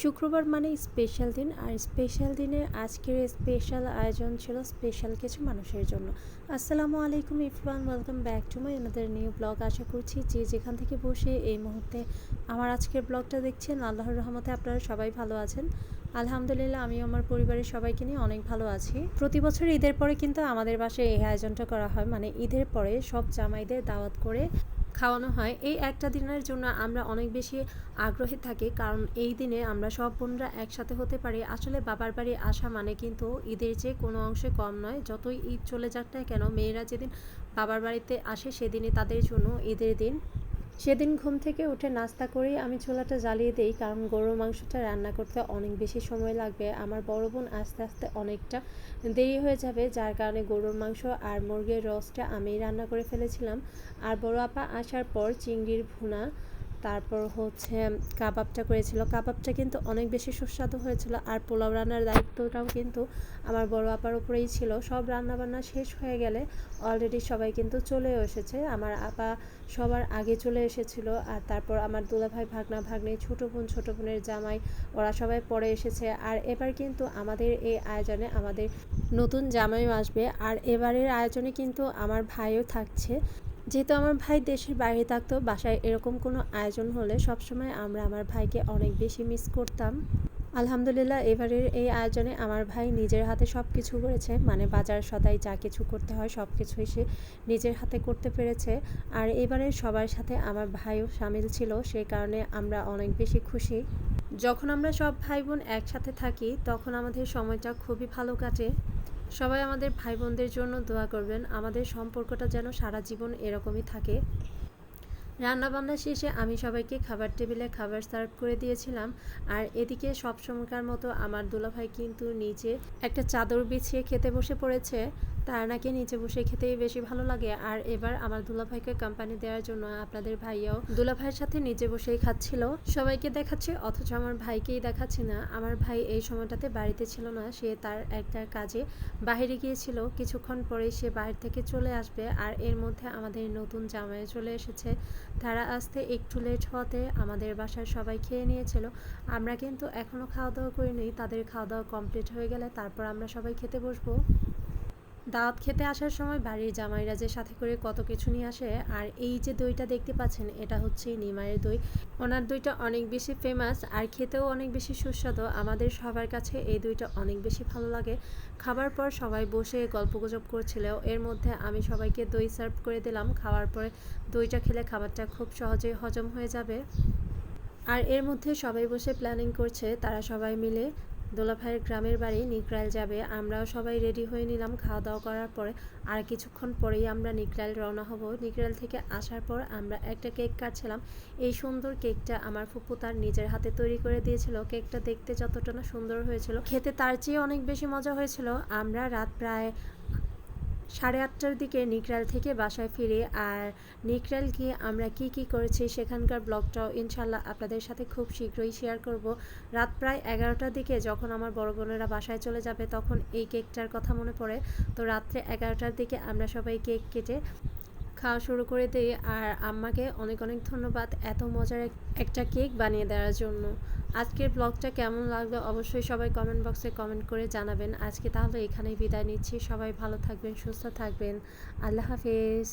শুক্রবার মানে স্পেশাল দিন, আর স্পেশাল দিনে আজকের স্পেশাল আয়োজন ছিল স্পেশাল কিছু মানুষের জন্য। আসসালামু আলাইকুম Ifran welcome back to my আমাদের নিউ ব্লগ আশা করছি যে যেখান থেকে বসে এই মুহূর্তে আমার আজকের ব্লগটা দেখছেন, আল্লাহর রহমতে আপনারা সবাই ভালো আছেন। আলহামদুলিল্লাহ আমি আমার পরিবারের সবাইকে নিয়ে অনেক ভালো আছি। প্রতি বছর ঈদের পরে কিন্তু আমাদের বাসায় এই আয়োজনটা করা হয় মানে ঈদের পরে সব জামাইদের দাওয়াত করে খাওয়ানো হয়। এই একটা দিনের জন্য আমরা অনেক বেশি আগ্রহী থাকি, কারণ এই দিনে আমরা সব বোনরা একসাথে হতে পারি। আসলে বাবার বাড়ি আসা মানে কিন্তু ঈদের যে কোনো অংশে কম নয়। যতই ঈদ চলে যাক না কেন, মেয়েরা যেদিন বাবার বাড়িতে আসে, সেদিনই তাদের জন্য ঈদের দিন। সেদিন ঘুম থেকে উঠে নাস্তা করেই আমি চুলাটা জ্বালিয়ে দিই কারণ গরুর মাংসটা রান্না করতে অনেক বেশি সময় লাগবে। আমার বড় বোন আস্তে আস্তে অনেকটা দেরি হয়ে যাবে, যার কারণে গরুর মাংস আর মুরগির রসটা আমি রান্না করে ফেলেছিলাম। আর বড় আপা আসার পর চিংড়ির ভুনা তারপর হচ্ছে কাবাবটা করেছিল। কাবাবটা কিন্তু অনেক বেশি সুস্বাদু হয়েছিল আর পোলাও রান্নার দায়িত্বটাও কিন্তু আমার বড় আপার উপরেই ছিল। সব রান্নাবান্না শেষ হয়ে গেলে অলরেডি সবাই কিন্তু চলেও এসেছে। আমার আপা সবার আগে চলে এসেছিল আর তারপর আমার দুলাভাই, ভাগনা, ভাগ্নে, ছোটো বোন, ছোটো বোনের জামাই, ওরা সবাই পরে এসেছে। আর এবার কিন্তু আমাদের এই আয়োজনে আমাদের নতুন জামাইও আসবে। আর এবারের আয়োজনে কিন্তু আমার ভাইও থাকছে। যেহেতু আমার ভাই দেশের বাইরে থাকতো, বাসায় এরকম কোনো আয়োজন হলে সবসময় আমরা আমার ভাইকে অনেক বেশি মিস করতাম। আলহামদুলিল্লাহ, এবারের এই আয়োজনে আমার ভাই নিজের হাতে সব কিছু করেছে মানে বাজার সদাই যা কিছু করতে হয় সব কিছুই সে নিজের হাতে করতে পেরেছে। আর এবারের সবার সাথে আমার ভাইও সামিল ছিল সেই কারণে আমরা অনেক বেশি খুশি। যখন আমরা সব ভাই বোন একসাথে থাকি, তখন আমাদের সময়টা খুবই ভালো কাটে। সবাই আমাদের ভাই বোনদের জন্য দোয়া করবেন, আমাদের সম্পর্কটা যেন সারা জীবন এরকমই থাকে। রান্নাবান্না শেষে আমি সবাইকে খাবার টেবিলে খাবার সার্ভ করে দিয়েছিলাম, আর এদিকে সব সময়কার মতো আমার দুলাভাই কিন্তু নিচে একটা চাদর বিছিয়ে খেতে বসে পড়েছে। তার নাকি নিচে বসে খেতেই বেশি ভালো লাগে। আর এবার আমার দুলাভাইকে কোম্পানি দেওয়ার জন্য আপনাদের ভাইয়াও দুলাভাইয়ের সাথে নিচে বসেই খাচ্ছিল। সবাইকে দেখাচ্ছে, অথচ আমার ভাইকেই দেখাচ্ছে না। আমার ভাই এই সময়টাতে বাড়িতে ছিল না, সে তার একটা কাজে বাইরে গিয়েছিল। কিছুক্ষণ পরেই সে বাইরে থেকে চলে আসবে আর এর মধ্যে আমাদের নতুন জামাই চলে এসেছে। তারা আসতে একটু লেট হওয়াতে আমাদের বাসায় সবাই খেয়ে নিয়েছিল। আমরা কিন্তু এখনও খাওয়া দাওয়া করিনি, তাদের খাওয়া দাওয়া কমপ্লিট হয়ে গেলে তারপর আমরা সবাই খেতে বসবো। দাওয়াত খেতে আসার সময় বাড়ির জামাইরা যে সাথে করে কত কিছু নিয়ে আসে, আর এই যে দইটা দেখতে পাচ্ছেন, এটা হচ্ছে নিমায়ের দই। ওনার দইটা অনেক বেশি ফেমাস আর খেতেও অনেক বেশি সুস্বাদু। আমাদের সবার কাছে এই দইটা অনেক বেশি ভালো লাগে। খাবার পর সবাই বসে গল্পগুজব করছিল। এর মধ্যে আমি সবাইকে দই সার্ভ করে দিলাম। খাওয়ার পরে দইটা খেলে খাবারটা খুব সহজেই হজম হয়ে যাবে। আর এর মধ্যে সবাই বসে প্ল্যানিং করছে, তারা সবাই মিলে দোলাভাইয়ের গ্রামের বাড়ি নিকরাইল যাবে। আমরাও সবাই রেডি হয়ে নিলাম খাওয়া দাওয়া করার পরে। আর কিছুক্ষণ পরেই আমরা নিকরাইল রওনা হব। নিকরাইল থেকে আসার পর আমরা একটা কেক কাটছিলাম। এই সুন্দর কেকটা আমার ফুপু তার নিজের হাতে তৈরি করে দিয়েছিল। কেকটা দেখতে যতটা না সুন্দর হয়েছিল। খেতে তার চেয়ে অনেক বেশি মজা হয়েছিল। আমরা রাত প্রায় সাড়ে আটটার দিকে নিকরাল থেকে বাসায় ফিরে আর নিকরাল গিয়ে আমরা কি কি করেছি সেখানকার ব্লগটাও ইনশাল্লাহ আপনাদের সাথে খুব শীঘ্রই শেয়ার করব। রাত প্রায় এগারোটার দিকে যখন আমার বড় বোনেরা বাসায় চলে যাবে তখন এই কেকটার কথা মনে পড়ে। তো রাত্রে এগারোটার দিকে আমরা সবাই কেক কেটে খাওয়া শুরু করে দিই আর আম্মাকে অনেক অনেক ধন্যবাদ এত মজার একটা কেক বানিয়ে দেওয়ার জন্য। আজকের ব্লগটা কেমন লাগল অবশ্যই সবাই কমেন্ট বক্সে কমেন্ট করে জানাবেন। আজকে তাহলে এখানেই বিদায় নিচ্ছি। সবাই ভালো থাকবেন, সুস্থ থাকবেন। আল্লাহ হাফেজ।